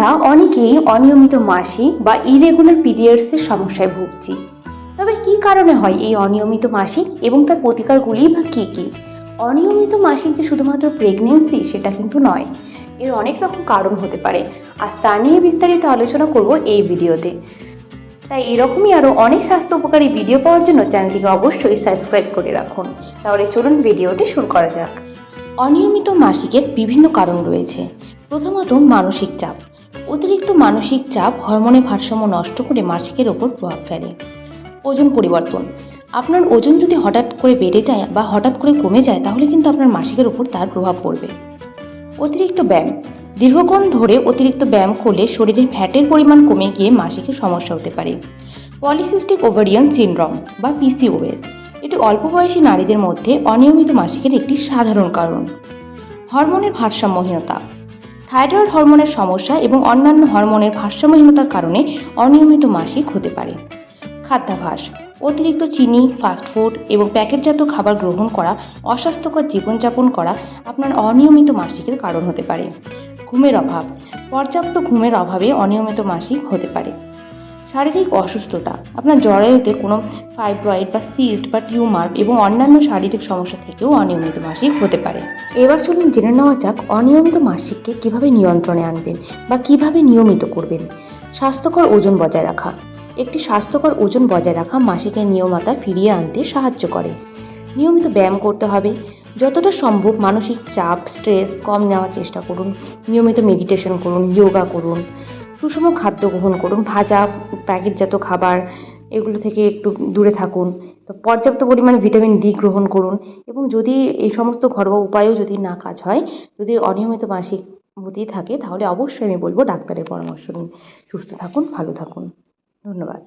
আমরা অনেকেই অনিয়মিত মাসিক বা ইরেগুলার পিরিয়ডসের সমস্যায় ভুগছি। তবে কী কারণে হয় এই অনিয়মিত মাসিক এবং তার প্রতিকারগুলি বা কী কী? অনিয়মিত মাসিক যে শুধুমাত্র প্রেগনেন্সি সেটা কিন্তু নয়, এর অনেক রকম কারণ হতে পারে। আর তা নিয়ে বিস্তারিত আলোচনা করব এই ভিডিওতে। তাই এরকমই আরও অনেক স্বাস্থ্য উপকারী ভিডিও পাওয়ার জন্য চ্যানেলটিকে অবশ্যই সাবস্ক্রাইব করে রাখুন। তাহলে চলুন ভিডিওটি শুরু করা যাক। অনিয়মিত মাসিকের বিভিন্ন কারণ রয়েছে। প্রথমত মানসিক চাপ। অতিরিক্ত মানসিক চাপ হরমোনের ভারসাম্য নষ্ট করে মাসিকের ওপর প্রভাব ফেলে। ওজন পরিবর্তন। আপনার ওজন যদি হঠাৎ করে বেড়ে যায় বা হঠাৎ করে কমে যায়, তাহলে কিন্তু আপনার মাসিকের উপর তার প্রভাব পড়বে। অতিরিক্ত ব্যায়াম। দীর্ঘক্ষণ ধরে অতিরিক্ত ব্যায়াম করলে শরীরে ফ্যাটের পরিমাণ কমে গিয়ে মাসিকের সমস্যা হতে পারে। পলিসিস্টিক ওভারিয়ান সিনড্রোম বা পিসিওএস এটি অল্প বয়সী নারীদের মধ্যে অনিয়মিত মাসিকের একটি সাধারণ কারণ। হরমোনের ভারসাম্যহীনতা। থাইরয়েড হরমোনের সমস্যা এবং অন্যান্য হরমোনের ভারসাম্যহীনতার কারণে অনিয়মিত মাসিক হতে পারে। খাদ্যাভাস, অতিরিক্ত চিনি ফাস্টফুড এবং প্যাকেটজাত খাবার গ্রহণ করা, অস্বাস্থ্যকর জীবনযাপন করা আপনার অনিয়মিত মাসিকের কারণ হতে পারে। ঘুমের অভাব, পর্যাপ্ত ঘুমের অভাবে অনিয়মিত মাসিক হতে পারে। শারীরিক অসুস্থতা, আপনার জরায়ুতে কোনো ফাইব্রয়েড বা সিস্ট বা টিউমার এবং অন্যান্য শারীরিক সমস্যা থেকেও অনিয়মিত মাসিক হতে পারে। এবার চলুন জেনে নেওয়া যাক অনিয়মিত মাসিককে কীভাবে নিয়ন্ত্রণে আনবেন বা কীভাবে নিয়মিত করবেন। স্বাস্থ্যকর ওজন বজায় রাখা, একটি স্বাস্থ্যকর ওজন বজায় রাখা মাসিকের নিয়মতা ফিরিয়ে আনতে সাহায্য করে। নিয়মিত ব্যায়াম করতে হবে, যতটা সম্ভব মানসিক চাপ স্ট্রেস কম নেওয়ার চেষ্টা করুন, নিয়মিত মেডিটেশন করুন যোগা করুন সুষম খাদ্য গ্রহণ করুন, ভাজা প্যাকেটজাত খাবার এগুলো থেকে একটু দূরে থাকুন, তো পর্যাপ্ত পরিমাণে ভিটামিন ডি গ্রহণ করুন এবং যদি এই সমস্ত ঘরোয়া উপায়ও যদি না কাজ হয়, যদি অনিয়মিত মাসিক হতেই থাকে, তাহলে অবশ্যই আমি বলব ডাক্তারের পরামর্শ নিন। সুস্থ থাকুন, ভালো থাকুন। ধন্যবাদ।